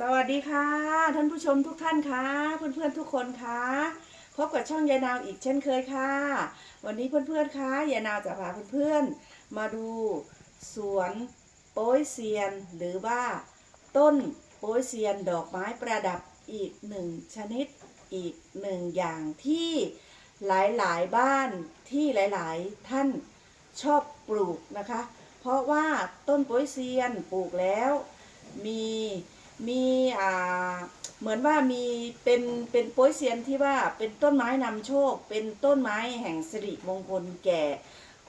สวัสดีค่ะ ท่านผู้ชมทุกท่านค่ะ เพื่อนๆทุกคนค่ะพบกับช่องยายนาวอีกเช่นเคยค่ะ วันนี้เพื่อนๆค่ะยายนาวจะพาเพื่อนๆมาดูสวนโป้ยเซียน หรือว่า ต้นโป้ยเซียนดอกไม้ประดับอีกหนึ่งชนิดอีกหนึ่งอย่างที่หลายๆบ้านที่หลายๆท่านชอบปลูกนะคะ เพราะว่าต้นโป้ยเซียนปลูกแล้วมี มีอ่าเหมือนว่ามีเป็นเป็นโป้ยเซียนที่ว่าเป็นต้นไม้นำโชค เป็นต้นไม้แห่งสิริมงคลแก่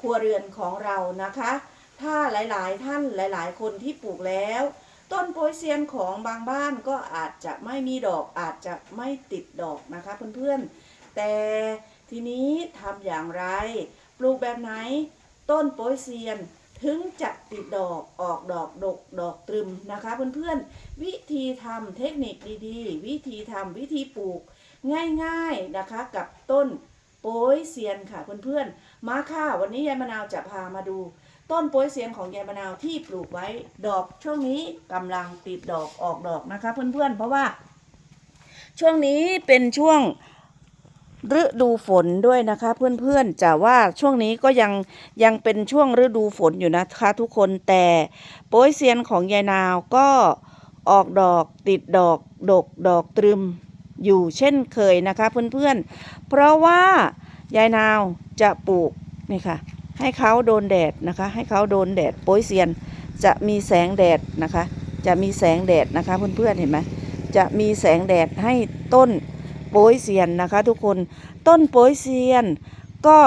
ครัวเรือนของเรานะคะ ถ้าหลายๆ ท่านหลาย ๆ คนที่ปลูกแล้ว ต้นโป้ยเซียนของบางบ้านก็อาจจะไม่มีดอกอาจจะไม่ติดดอกนะคะเพื่อนๆ แต่ทีนี้ทำอย่างไร ปลูกแบบไหน ต้นโป้ยเซียน ถึงจะติดดอกออกดอกดกดอกตรึมนะคะ เพื่อนๆ วิธีทำเทคนิคดีๆ วิธีทำวิธีปลูกง่ายๆนะคะกับต้นโป้ยเซียนค่ะเพื่อนๆ มาค่ะวันนี้ยายมะนาวจะพามาดู ต้นโป้ยเซียนของยายมะนาวที่ปลูกไว้ดอกช่วงนี้กำลังติดดอกออกดอกนะคะเพื่อนๆ เพราะว่า ช่วงนี้เป็นช่วง ฤดูฝนด้วยนะคะ เพื่อนๆจะว่าช่วงนี้ก็ยังยังเป็นช่วงฤดูฝนอยู่นะคะทุกคนแต่โป้ยเซียนของยายนาวก็ออกดอกติดดอกดกดอกตรึมอยู่เช่นเคยนะคะเพื่อนๆ เพราะว่ายายนาวจะปลูกนี่ค่ะให้เขาโดนแดดนะคะ ให้เขาโดนแดดโป้ยเซียนจะมีแสงแดดนะคะ จะมีแสงแดดนะคะเพื่อนๆเห็นไหมจะมีแสงแดดให้ต้น โป้ยเซียนนะคะ ทุกคนต้นโป้ยเซียน ก็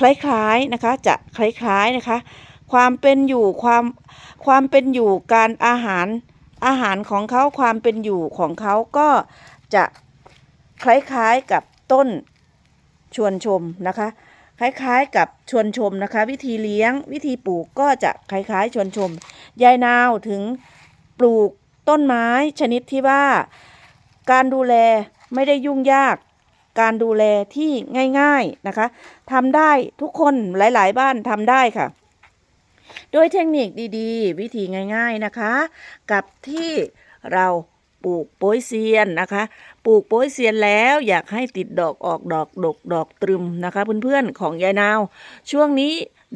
คล้ายๆนะคะจะคล้ายๆนะคะ ความเป็นอยู่ความความเป็นอยู่การอาหารอาหารของเขาความเป็นอยู่ของเขาก็จะคล้ายๆกับต้นชวนชมนะคะ คล้ายๆกับชวนชมนะคะ วิธีเลี้ยงวิธีปลูกก็จะคล้ายๆชวนชมยายนาวถึงปลูกต้นไม้ชนิดที่ว่า การดูแล ไม่ได้ยุ่งยากการดูแลที่ง่ายๆนะคะทำได้ทุกคนหลายๆ บ้านทำได้ค่ะ โดยเทคนิคดีๆ วิธีง่ายๆนะคะ กับที่เราปลูกโป้ยเซียนนะคะ ปลูกโป้ยเซียนแล้วอยากให้ติดดอกออกดอกดกดอกตรึมนะคะ เพื่อนๆของยายนาว ช่วงนี้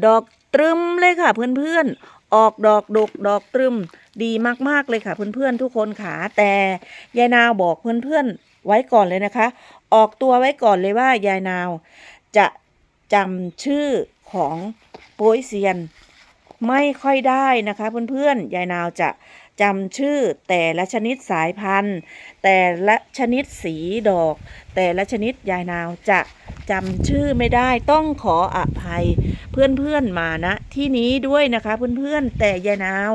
ดอกตรึมเลยค่ะ เพื่อนๆ ออกดอกดกดอกตรึมดีมากๆเลยค่ะ เพื่อนๆทุกคนขาแต่ยายนาวบอกเพื่อนๆ ไว้ก่อนเลยนะคะ ออกตัวไว้ก่อนเลยว่ายายนาว จะจำชื่อของโป้ยเซียน ไม่ค่อยได้นะคะเพื่อนๆ ยายนาวจะจำชื่อแต่ละชนิดสายพันธุ์ แต่ละชนิดสีดอก แต่ละชนิดยายนาวจะจำชื่อไม่ได้ต้องขออภัยเพื่อนๆมานะที่นี้ด้วยนะคะเพื่อนๆแต่ยายนาว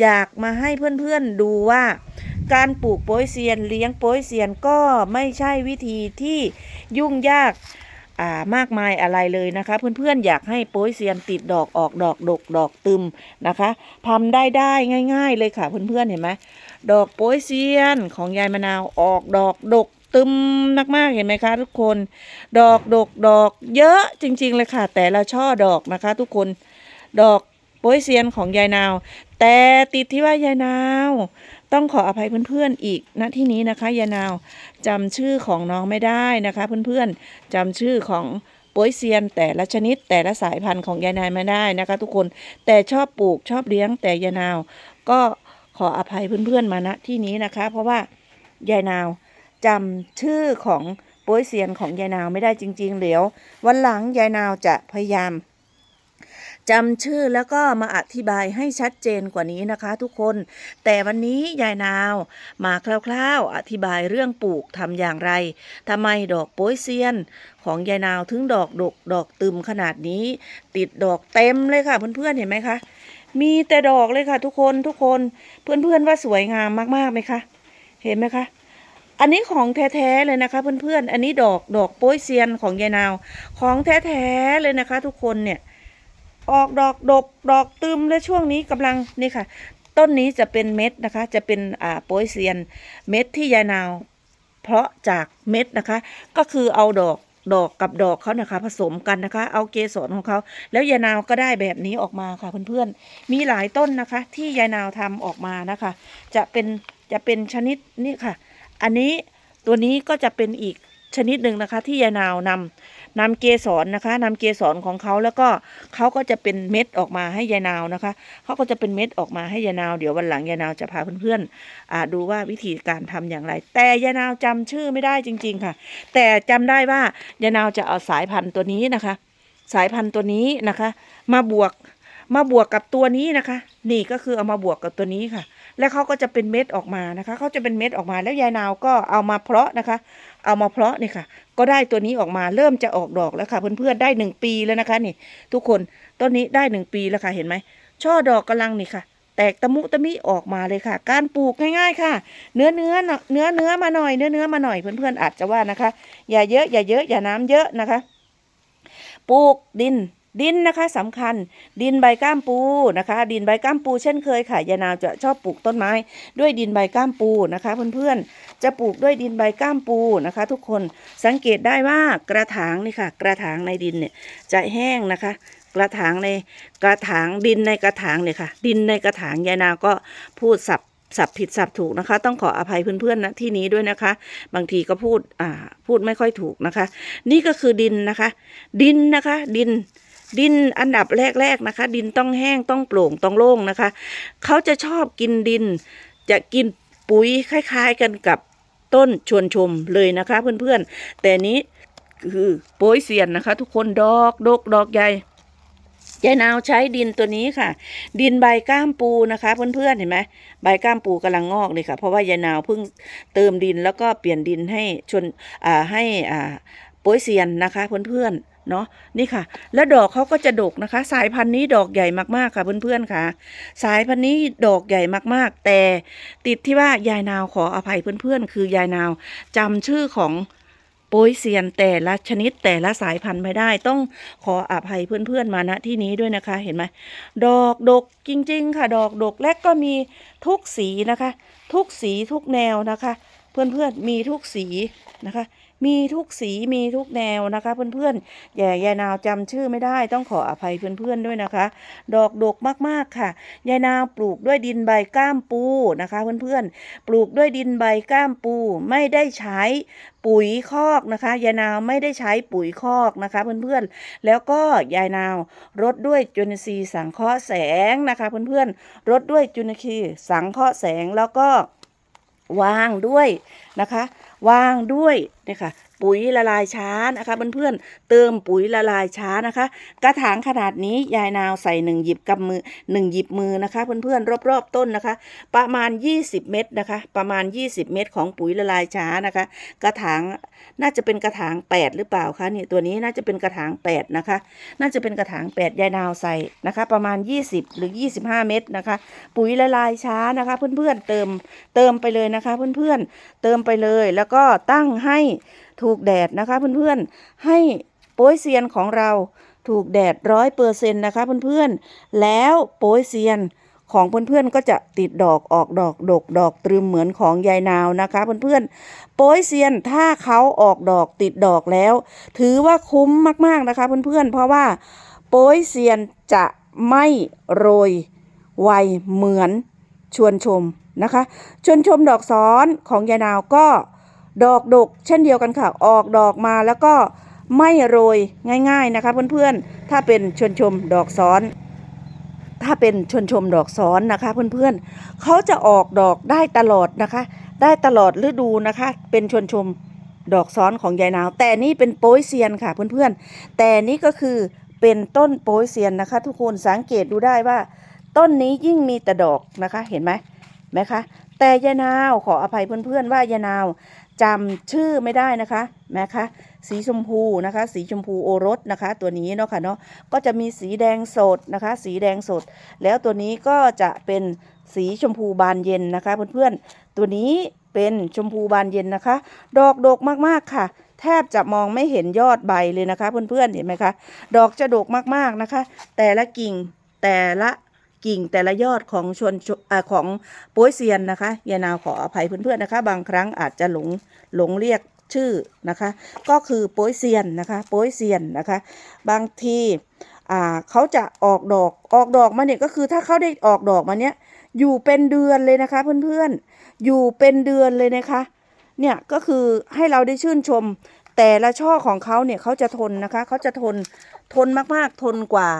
อยากมาให้เพื่อนๆดูว่า การปลูกโป้ยเซียนเลี้ยงโป้ยเซียนก็ไม่ใช่วิธีที่ยุ่งยากามากมายอะไรเลยนะคะ เพื่อนๆอยากให้โป้ยเซียนติดดอกออกดอกดกดอกตึมนะคะทำได้ได้ง่าย ๆ เลยค่ะเพื่อนๆเห็นไหมดอกโป้ยเซียนของยายมะนาวออกดอกดกตึมมากๆเห็นไหมคะ ทุกคน ดอกดกดอก เยอะจริง ๆ เลยค่ะ แต่ละช่อดอกนะคะ ทุกคนดอกโป้ยเซียนของยายนาว แต่ติดที่ว่ายายนาว ต้องขออภัยเพื่อนๆอีกณที่นี้นะคะยานาวจำชื่อของน้องไม่ได้นะคะเพื่อนๆจำชื่อของป้ยเซียนแต่ละชนิดแต่ละสายพันธุ์ของยานาวไม่ได้นะคะ ทุกคนแต่ชอบปลูกชอบเลี้ยงแต่ยานาว ก็ขออภัยเพื่อนๆมาณที่นี้นะคะ เพราะว่ายายนาวจำชื่อของป้ยเซียนของยายนาวไม่ได้จริง ๆเดี๋ยววันหลังยายนาวจะพยายาม จำชื่อแล้วก็มาอธิบายให้ชัดเจนกว่านี้นะคะทุกคน แต่วันนี้ยายนาวมาคร่าวๆ อธิบายเรื่องปลูกทำอย่างไรทำไมดอกโป้ยเซียน ของยายนาวถึงดอกดกดอกตึมขนาดนี้ ติดดอกเต็มเลยค่ะเพื่อนๆเห็นไหมคะ มีแต่ดอกเลยค่ะทุกคนทุกคนเพื่อนๆว่าสวยงามมากๆไหมคะ เห็นไหมคะอันนี้ของแท้ๆเลยนะคะเพื่อนๆ อันนี้ดอกดอกโป้ยเซียนของยายนาว ของแท้ๆเลยนะคะทุกคนเนี่ย ออกดอกดกดอกตึมและช่วงนี้กำลังนี่ค่ะ ต้นนี้จะเป็นเม็ดนะคะ จะเป็นอ่าโปยเซียนเม็ดที่ยายนาว เพราะจากเม็ดนะคะ ก็คือเอาดอกดอกกับดอกเขานะคะ ผสมกันนะคะ เอาเกสรของเขา แล้วยายนาวก็ได้แบบนี้ออกมาค่ะเพื่อนๆ มีหลายต้นนะคะ ที่ยายนาวทำออกมานะคะ จะเป็นจะเป็นชนิดนี่ค่ะ อันนี้ตัวนี้ก็จะเป็นอีกชนิดหนึ่งนะคะ ที่ยายนาวนำ นำเกสรนะคะนำเกสรของเขาแล้วก็เขาก็จะเป็นเม็ดออกมาให้ยายนาวนะคะเขาก็จะเป็นเม็ดออกมาให้ยายนาวเดี๋ยววันหลังยายนาวจะพาเพื่อนๆดูว่าวิธีการทำอย่างไร แต่ยายนาวจำชื่อไม่ได้จริง ๆ ค่ะ แต่จำได้ว่ายายนาวจะเอาสายพันธุ์ตัวนี้นะคะ สายพันธุ์ตัวนี้นะคะ มาบวกมาบวกกับตัวนี้นะคะ นี่ก็คือเอามาบวกกับตัวนี้ค่ะ แล้วเขาก็จะเป็นเม็ดออกมานะคะเขาจะเป็นเม็ดออกมาแล้วยายนาวก็เอามาเพาะนะคะ เอามาเพาะนี่ค่ะ ก็ได้ตัวนี้ออกมาเริ่มจะออกดอกแล้วค่ะ เพื่อนๆได้หนึ่งปีแล้วนะคะนี่ ทุกคนต้นนี้ได้หนึ่งปีแล้วค่ะเห็นไหมช่อดอกกำลังนี่ค่ะ แตกตะมุตะมิออกมาเลยค่ะ การปลูกง่ายๆค่ะ เนื้อเนื้อเนอะเนื้อเนื้อมาหน่อยเนื้อเนื้อมาหน่อยเพื่อนๆอาจจะว่านะคะ อย่าเยอะอย่าเยอะอย่าน้ำเยอะนะคะ ปลูกดิน ดินนะคะสำคัญ ดินใบก้ามปูนะคะ ดินใบก้ามปูเช่นเคยค่ะยายนาวจะชอบปลูกต้นไม้ ด้วยดินใบก้ามปูนะคะ เพื่อนๆจะปลูกด้วยดินใบก้ามปูนะคะ ทุกคนสังเกตได้ว่ากระถางนี่ค่ะ กระถางในดินเนี่ยจะแห้งนะคะ กระถางในกระถางดินในกระถางเนี่ยค่ะ ดินในกระถางยายนาวก็พูดสับสับผิดสับถูกนะคะ ต้องขออภัยเพื่อนๆนะที่นี้ด้วยนะคะ บางทีก็พูดอ่าพูดไม่ค่อยถูกนะคะ นี่ก็คือดินนะคะ ดินนะคะ ดิน ดินอันดับแรกๆนะคะ ดินต้องแห้งต้องโปร่งต้องโล่งนะคะ เขาจะชอบกินดิน จะกินปุ๋ยคล้าย ๆ กันกับต้นชวนชมเลยนะคะ เพื่อนๆ แต่นี้คือโป้ยเซียนนะคะ ทุกคนดอกดกดอกใหญ่ยายนาวใช้ดินตัวนี้ค่ะ ดินใบก้ามปูนะคะ เพื่อนๆเห็นไหมใบก้ามปูกำลังงอกเลยค่ะ เพราะว่ายายนาวเพิ่งเติมดินแล้วก็เปลี่ยนดินให้ชนอ่าให้อ่าโป้ยเซียนนะคะ เพื่อนๆ เนาะนี่ค่ะ แล้วดอกเขาก็จะดกนะคะ สายพันธุ์นี้ดอกใหญ่มากๆค่ะเพื่อนๆค่ะ สายพันธุ์นี้ดอกใหญ่มากๆ แต่ติดที่ว่ายายนาวขออภัยเพื่อนๆ คือยายนาวจำชื่อของโป้ยเซียนแต่ละชนิดแต่ละสายพันธุ์ไม่ได้ต้องขออภัยเพื่อนๆมาณที่นี้ด้วยนะคะเห็นไหมดอกดกจริง ๆ ค่ะ ดอกดกและก็มีทุกสีนะคะ ทุกสีทุกแนวนะคะ เพื่อนๆมีทุกสีนะคะ มีทุกสีมีทุกแนวนะคะเพื่อนๆอย่ยายนาวจำชื่อไม่ได้ต้องขออภัยเพื่อนๆด้วยนะคะ ดอกดกมากๆค่ะยายนาวปลูกด้วยดินใบก้ามปูนะคะ เพื่อนๆปลูกด้วยดินใบก้ามปูไม่ได้ใช้ปุ๋ยคอกนะคะยายนาวไม่ได้ใช้ปุ๋ยคอกนะคะเพื่อนๆ แล้วก็ยายนาวรดด้วยจุลินทรีย์สังเคราะห์แสงนะคะเพื่อนๆรดด้วยจุลินทรีย์สังเคราะห์แสงแล้วก็วางด้วยนะคะ วางด้วยเนี่ยค่ะ ปุ๋ยละลายช้านะคะเพื่อนๆเติมปุ๋ยละลายช้านะคะ กระถางขนาดนี้ยายนาวใส่หนึ่งหยิบกำมือหนึ่งหยิบมือนะคะเพื่อนๆรอบๆต้นนะคะ ประมาณ 20 เม็ดนะคะ ประมาณ 20 เม็ดของปุ๋ยละลายช้านะคะ กระถางน่าจะเป็นกระถาง 8 หรือเปล่าคะนี่ตัวนี้น่าจะเป็นกระถาง 8 นะคะ น่าจะเป็นกระถาง 8 ยายนาวใส่นะคะ ประมาณ 20 หรือ 25 เม็ดนะคะ ปุ๋ยละลายช้านะคะ เพื่อนๆเติมเติมไปเลยนะคะ เพื่อนๆเติมไปเลยแล้วก็ตั้งให้ ถูกแดดนะคะเพื่อนๆ ให้โป้ยเซียนของเราถูกแดดร้อยเปอร์เซ็นต์นะคะเพื่อนๆ แล้วโป้ยเซียนของเพื่อนๆก็จะติดดอกออกดอกดกดอกตรึมเหมือนของยายนาวนะคะเพื่อนๆโป้ยเซียนถ้าเขาออกดอกติดดอกแล้ว ถือว่าคุ้มมากๆนะคะเพื่อนๆ เพราะว่าโป้ยเซียนจะไม่โรยไวเหมือนชวนชมนะคะ ชวนชมดอกซ้อนของยายนาวก็ ดอกดก เช่นเดียวกันค่ะ ออกดอกมาแล้วก็ไม่โรยง่าย ๆนะคะเพื่อนๆ ถ้าเป็นชวนชมดอกซ้อน ถ้าเป็นชวนชมดอกซ้อนนะคะเพื่อนๆเขาจะออกดอกได้ตลอดนะคะ ได้ตลอดฤดูนะคะ เป็นชวนชมดอกซ้อนของยายนาว แต่นี่เป็นโป้ยเซียนค่ะเพื่อนๆ แต่นี่ก็คือเป็นต้นโป้ยเซียนนะคะ ทุกคนสังเกตดูได้ว่า ต้นนี้ยิ่งมีแต่ดอกนะคะเห็นไหมไหมคะแต่ยายนาวขออภัยเพื่อนๆว่ายายนาว จำชื่อไม่ได้นะคะนะคะ สีชมพูนะคะ สีชมพูโอรสนะคะ ตัวนี้เนาะค่ะเนาะก็จะมีสีแดงสดนะคะ สีแดงสด แล้วตัวนี้ก็จะเป็นสีชมพูบานเย็นนะคะเพื่อนๆตัวนี้เป็นชมพูบานเย็นนะคะ ดอกดกมากๆค่ะ แทบจะมองไม่เห็นยอดใบเลยนะคะ เพื่อนๆเห็นไหมคะ ดอกจะดกมากๆนะคะ แต่ละกิ่งแต่ละ กิ่งแต่ละยอดของชวนอของโป้ยเซียนนะคะยายนาวขออภัยเพื่อนๆนะคะ บางครั้งอาจจะหลงหลงเรียกชื่อนะคะ ก็คือโป้ยเซียนนะคะโป้ยเซียนนะคะ บางทีอ่าเขาจะออกดอกออกดอกมาเนี่ยก็คือถ้าเขาได้ออกดอกมาเนี้ยอยู่เป็นเดือนเลยนะคะเพื่อนๆอยู่เป็นเดือนเลยนะคะเนี่ยก็คือให้เราได้ชื่นชม แต่ละช่อของเขาเนี่ยเขาจะทนนะคะเขาจะทนทนมากๆทนกว่า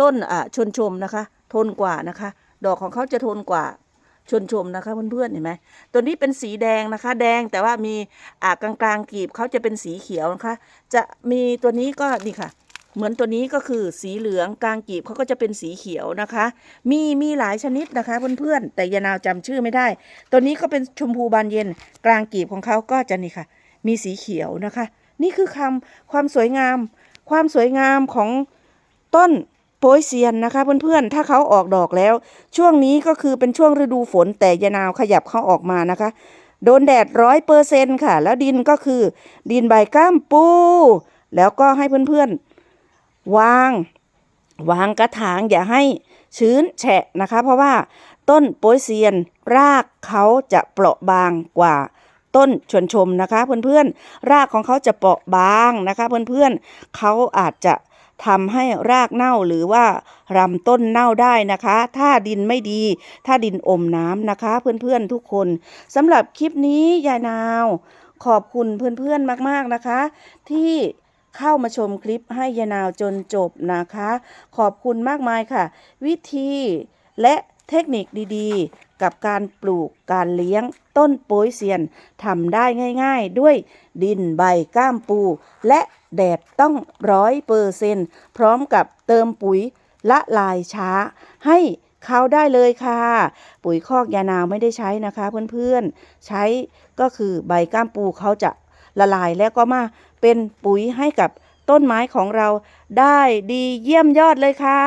ต้นอ่าชนชมนะคะ ทนกว่านะคะ ดอกของเขาจะทนกว่าชนชมนะคะเพื่อนๆเห็นไหมตัวนี้เป็นสีแดงนะคะ แดงแต่ว่ามีอ่ากลางกลางๆกีบเขาจะเป็นสีเขียวนะคะ จะมีตัวนี้ก็นี่ค่ะ เหมือนตัวนี้ก็คือสีเหลืองกลางกีบเขาก็จะเป็นสีเขียวนะคะ มีมีหลายชนิดนะคะเพื่อนๆแต่ยานาวจำชื่อไม่ได้ ตัวนี้ก็เป็นชมพูบานเย็น กลางกีบของเขาก็จะนี่ค่ะ มีสีเขียวนะคะ นี่คือคำความสวยงาม ความสวยงามของต้น โปยเซียนนะคะเพื่อนๆ ถ้าเขาออกดอกแล้ว ช่วงนี้ก็คือเป็นช่วงฤดูฝนแต่ยานาวขยับเขาออกมานะคะ โดนแดดร้อยเปอร์เซนค่ะ แล้วดินก็คือดินใบก้ามปู แล้วก็ให้เพื่อนๆ วาง วางกระถางอย่าให้ชื้นแฉะนะคะ เพราะว่าต้นโปยเซียนรากเขาจะเปราะบางกว่าต้นชวนชมนะคะเพื่อนๆ รากของเขาจะเปราะบางนะคะเพื่อนๆเขาอาจจะ ทำให้รากเน่าหรือว่ารำต้นเน่าได้นะคะ ถ้าดินไม่ดี ถ้าดินอมน้ำนะคะ เพื่อนๆทุกคนสำหรับคลิปนี้ยายนาว ขอบคุณเพื่อนๆมากๆนะคะ ที่เข้ามาชมคลิปให้ยายนาวจนจบนะคะ ขอบคุณมากมายค่ะ วิธีและเทคนิคดีๆ กับการปลูกการเลี้ยง ต้นโป๊ยเซียนทำได้ง่ายๆ ด้วยดินใบก้ามปู และแดดต้องร้อยเปอร์เซนพร้อมกับเติมปุ๋ยละลายช้า ให้เขาได้เลยค่ะ ปุ๋ยคอกยานาวไม่ได้ใช้นะคะเพื่อนๆ ใช้ก็คือใบก้ามปูเขาจะละลายแล้วก็มาเป็นปุ๋ยให้กับ ต้นไม้ของเราได้ดีเยี่ยมยอดเลยค่ะ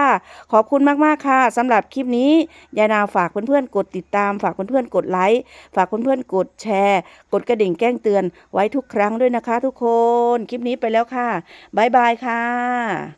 ขอบคุณมากๆค่ะสำหรับคลิปนี้ยายนาฝากเพื่อนๆกดติดตาม ฝากเพื่อนๆกดไลค์ฝากเพื่อนๆกดแชร์ กดกระดิ่งแจ้งเตือนไว้ทุกครั้งด้วยนะคะ ทุกคนคลิปนี้ไปแล้วค่ะบ๊ายบายค่ะ